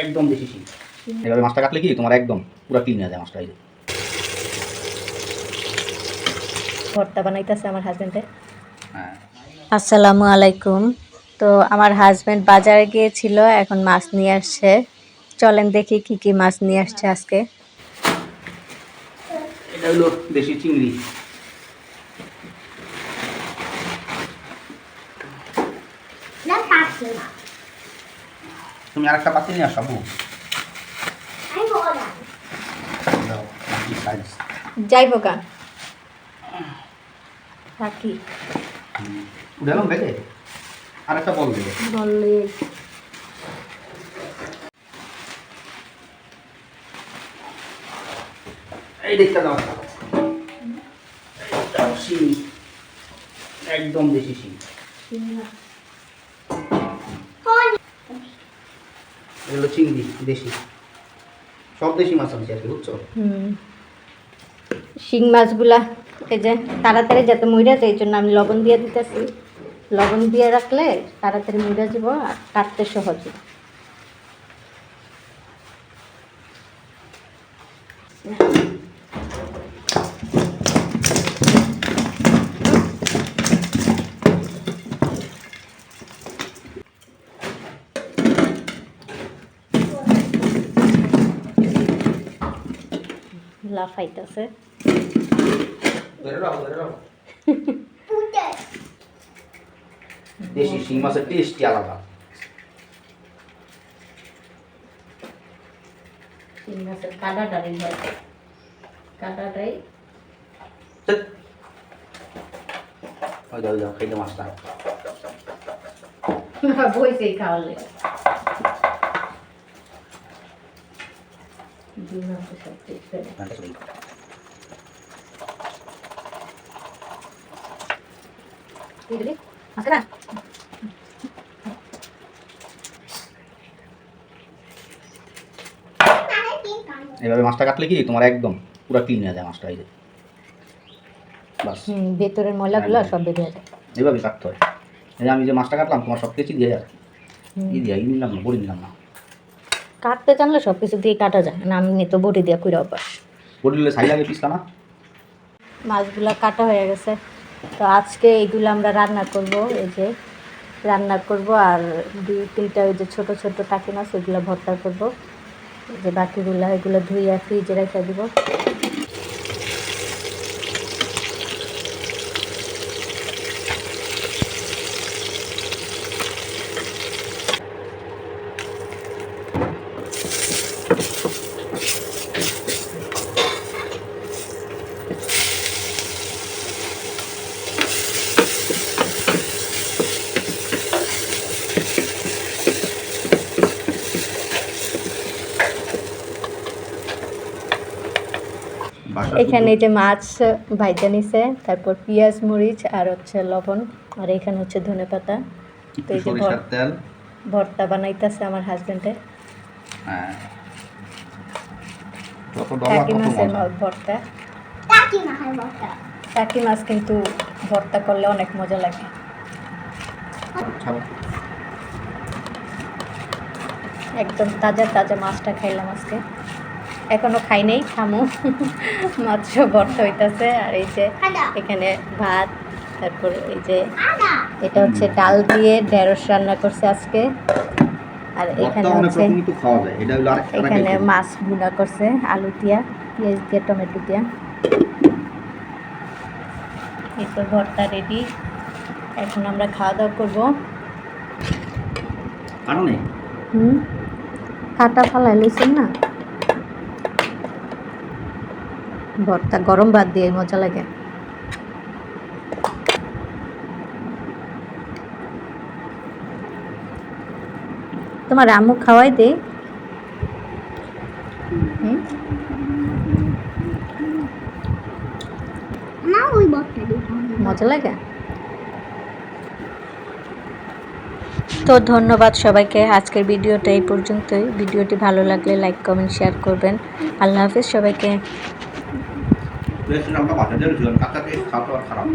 একদম দেশি শিং এভাবে মাছটা কাটলে কি? তোমার একদম পুরো ক্লিন হয়ে যায় মাছটা এই ভর্তা বানাইতেছে আমার হাজবেন্ডে হ্যাঁ। আসসালামু আলাইকুম। তো আমার হাজবেন্ড বাজারে গিয়েছিল এখন মাছ নিয়ে আসছে। চলেন দেখি কি কি মাছ নিয়ে আসছে আজকে। এটা হলো দেশি চিংড়ি। না তুমি আরেকটা পাতি নিয়ে কি size? যাই বোকা। উঠে এলাম বেগে আরেকটা বল দেবে এই দেখতে দাও। এইটা শিং। একদম দেশি শিং। এগুলো চিংড়ি, দেশি। সব দেশি মাছ আছে আর কি বুঝছ শিং মাছগুলা, এই যে তাড়াতাড়ি যাতে মইরা যায়, এই জন্য আমি লবণ দিয়ে দিতেছি। লবণ দিয়ে রাখলে তাড়াতাড়ি মইরা যাব আর কাটতে সহজ। হবে। লাফাইতেছে। দেশি শিং মাছের টেস্টই আলাদা। শিং মাছের কাটাটাই হয়। কাটাটাই। ওই দাও দাও খাইলে মাছটা। বইছেই খাওয়ালে। সব? আছে না? এইভাবে মাছটা কাটলে কি তোমার একদম পুরো ক্লিন হয়ে যায় মাছটা এই যে। বাস। ভেতরের ময়লাগুলো সব বেরিয়ে যায়। এইভাবে কাটতে হয়। এই যে আমি যে মাছটা কাটলাম তোমার সব কিছু দিয়ে যায়। ই দিয়া নিলাম না বড়ি নিলাম না। কাটতে জানলে সব কিছু দিয়ে কাটা যায় না আমি তো বটি দিয়ে কুইরা অভ্যাস। বড়ি নিলে সাইড আগে পিসটা না? মাছগুলো কাটা হয়ে গেছে। তো আজকে এইগুলো আমরা রান্না করব এই যে রান্না করব আর দুই তিনটা ওই যে ছোট ছোট টাকি মাছ ওইগুলো ভর্তা করব। এই যে বাকিগুলো এগুলো ধুইয়া ফ্রিজে রেখে দিব। এখানে এই যে মাছ ভাইজা নিছে তারপর পেঁয়াজ মরিচ আর হচ্ছে লবণ আর এখানে হচ্ছে ধনে পাতা। তো এই যে তেল। ভর্তা বানাইতেছে আমার হাজবেন্ডে হ্যাঁ। টাকি মাছের ভর্তা। টাকি মাছ কিন্তু ভর্তা করলে অনেক মজা লাগে। একদম তাজা তাজা মাছটা খাইলাম আজকে। এখনও খাই নাই খামো মাত্র ভর্তা হইতাছে আর এই যে এখানে ভাত তারপর এই যে এটা হচ্ছে ডাল দিয়ে ঢেঁড়স রান্না করছে আজকে। আর এখানে হচ্ছে রকমই তো খাওয়া যায় এটা হলো আরেক এখানে মাছ ভুনা করছে আলু দিয়া পেঁয়াজ দিয়ে টমেটো দিয়া। এই তো ভর্তা রেডি এখন আমরা খাওয়া দাওয়া করব কারণে হুম? কাটা ফালাই লইছেন না? ভর্তা গরম ভাত দিয়ে মজা লাগে। তোমার আম্মু খাওয়াই দে। মজা লাগে? তো ধন্যবাদ সবাইকে আজকের ভিডিওটা এই পর্যন্তই। ভিডিওটি ভালো লাগলে লাইক কমেন্ট শেয়ার করবেন। আল্লাহ হাফিজ সবাইকে। রেস্টুরেন্টটা আমরা বাজারের জন্য টেস্ট খাওয়া খারাপ।